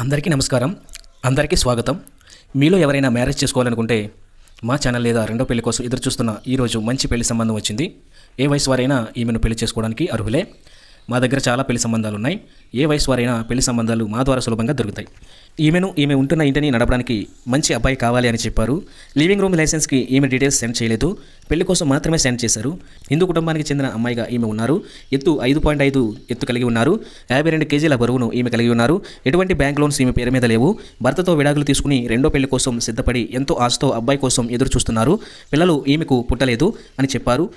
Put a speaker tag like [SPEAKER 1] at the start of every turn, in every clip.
[SPEAKER 1] అందరికీ నమస్కారం. అందరికీ స్వాగతం. మీలో ఎవరైనా మ్యారేజ్ చేసుకోవాలనుకుంటే మా ఛానల్ లేదా రెండో పెళ్ళి కోసం ఎదురు చూస్తున్న ఈరోజు మంచి పెళ్ళి సంబంధం వచ్చింది. ఏ వయసు వారైనా ఈమెను పెళ్ళి చేసుకోవడానికి అర్హులే. మా దగ్గర చాలా పెళ్ళి సంబంధాలు ఉన్నాయి ఏ వయసు వారైనా పెళ్ళి సంబంధాలు మా ద్వారా సులభంగా దొరుకుతాయి. ఈమెను ఈమె ఉంటున్న ఇంటిని నడపడానికి మంచి అబ్బాయి కావాలి అని చెప్పారు. లివింగ్ రూమ్ లైసెన్స్కి ఈమె డీటెయిల్స్ సెండ్ చేయలేదు. పెళ్ళి కోసం మాత్రమే సెండ్ చేశారు. హిందూ కుటుంబానికి చెందిన అమ్మాయిగా ఈమె ఉన్నారు. ఎత్తు ఐదు పాయింట్ ఐదు ఎత్తు కలిగి ఉన్నారు. యాభై రెండు కేజీల బరువును ఈమె కలిగి ఉన్నారు. ఎటువంటి బ్యాంక్ లోన్స్ ఈమె పేరు మీద లేవు. భర్తతో విడాకులు తీసుకుని రెండో పెళ్ళి కోసం సిద్ధపడి ఎంతో ఆశతో అబ్బాయి కోసం ఎదురు చూస్తున్నారు పిల్లలు ఈమెకు పుట్టలేదు అని చెప్పారు.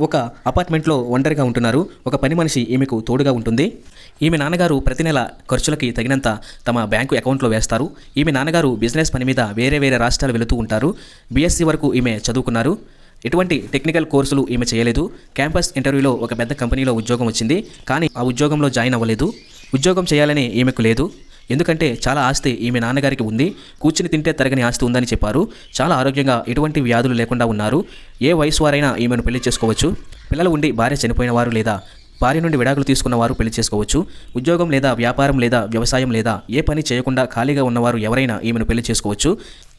[SPEAKER 1] ఒక అపార్ట్మెంట్లో ఒంటరిగా ఉంటున్నారు. ఒక పని మనిషి ఈమెకు తోడుగా ఉంటుంది. ఈమె నాన్నగారు ప్రతి నెల ఖర్చులకి తగినంత తమ బ్యాంకు అకౌంట్లో వేస్తారు. ఈమె నాన్నగారు బిజినెస్ పని మీద వేరే వేరే రాష్ట్రాలు వెళుతూ ఉంటారు. బీఎస్సీ వరకు ఈమె చదువుకున్నారు. ఎటువంటి టెక్నికల్ కోర్సులు ఈమె చేయలేదు. క్యాంపస్ ఇంటర్వ్యూలో ఒక పెద్ద కంపెనీలో ఉద్యోగం వచ్చింది. కానీ ఆ ఉద్యోగంలో జాయిన్ అవ్వలేదు. ఉద్యోగం చేయాలని ఈమెకు లేదు. ఎందుకంటే చాలా ఆస్తి ఈమె నాన్నగారికి ఉంది. కూర్చుని తింటే తరగని ఆస్తి ఉందని చెప్పారు. చాలా ఆరోగ్యంగా ఎటువంటి వ్యాధులు లేకుండా ఉన్నారు. ఏ వయసు వారైనా ఈమెను పెళ్ళి చేసుకోవచ్చు. పిల్లలు ఉండి భార్య చనిపోయిన వారు లేదా భార్య నుండి విడాకులు తీసుకున్న వారు పెళ్ళి చేసుకోవచ్చు. ఉద్యోగం లేదా వ్యాపారం లేదా వ్యవసాయం లేదా ఏ పని చేయకుండా ఖాళీగా ఉన్నవారు ఎవరైనా ఈమెను పెళ్ళి చేసుకోవచ్చు.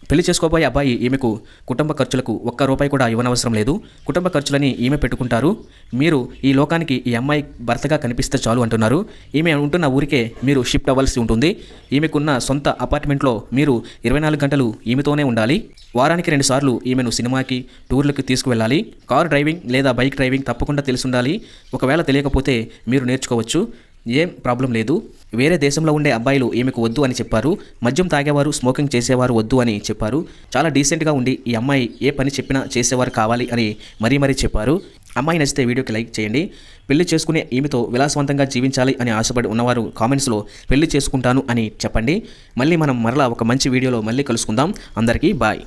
[SPEAKER 1] పెళ్ళి చేసుకోబోయే అబ్బాయి ఈమెకు కుటుంబ ఖర్చులకు ఒక్క రూపాయి కూడా ఇవ్వనవసరం లేదు. కుటుంబ ఖర్చులని ఈమె పెట్టుకుంటారు. మీరు ఈ లోకానికి ఈ అమ్మాయి భర్తగా కనిపిస్తే చాలు అంటున్నారు. ఈమె ఉంటున్న ఊరికే మీరు షిఫ్ట్ అవ్వాల్సి ఉంటుంది. ఈమెకున్న సొంత అపార్ట్మెంట్లో మీరు ఇరవై నాలుగు గంటలు ఈమెతోనే ఉండాలి. వారానికి రెండుసార్లు ఈమెను సినిమాకి టూర్లకు తీసుకువెళ్ళాలి. కారు డ్రైవింగ్ లేదా బైక్ డ్రైవింగ్ తప్పకుండా తెలిసి ఉండాలి. ఒకవేళ తెలియకపోతే మీరు నేర్చుకోవచ్చు. ఏం ప్రాబ్లం లేదు. వేరే దేశంలో ఉండే అబ్బాయిలు ఈమెకు వద్దు అని చెప్పారు. మద్యం తాగేవారు స్మోకింగ్ చేసేవారు వద్దు అని చెప్పారు. చాలా డీసెంట్గా ఉండి ఈ అమ్మాయి ఏ పని చెప్పినా చేసేవారు కావాలి అని మరీ మరీ చెప్పారు. అమ్మాయి నచ్చితే వీడియోకి లైక్ చేయండి. పెళ్ళి చేసుకునే ఈమెతో విలాసవంతంగా జీవించాలి అని ఆశపడి ఉన్నవారు కామెంట్స్లో పెళ్ళి చేసుకుంటాను అని చెప్పండి. మళ్ళీ మనం మరలా ఒక మంచి వీడియోలో మళ్ళీ కలుసుకుందాం. అందరికీ బాయ్.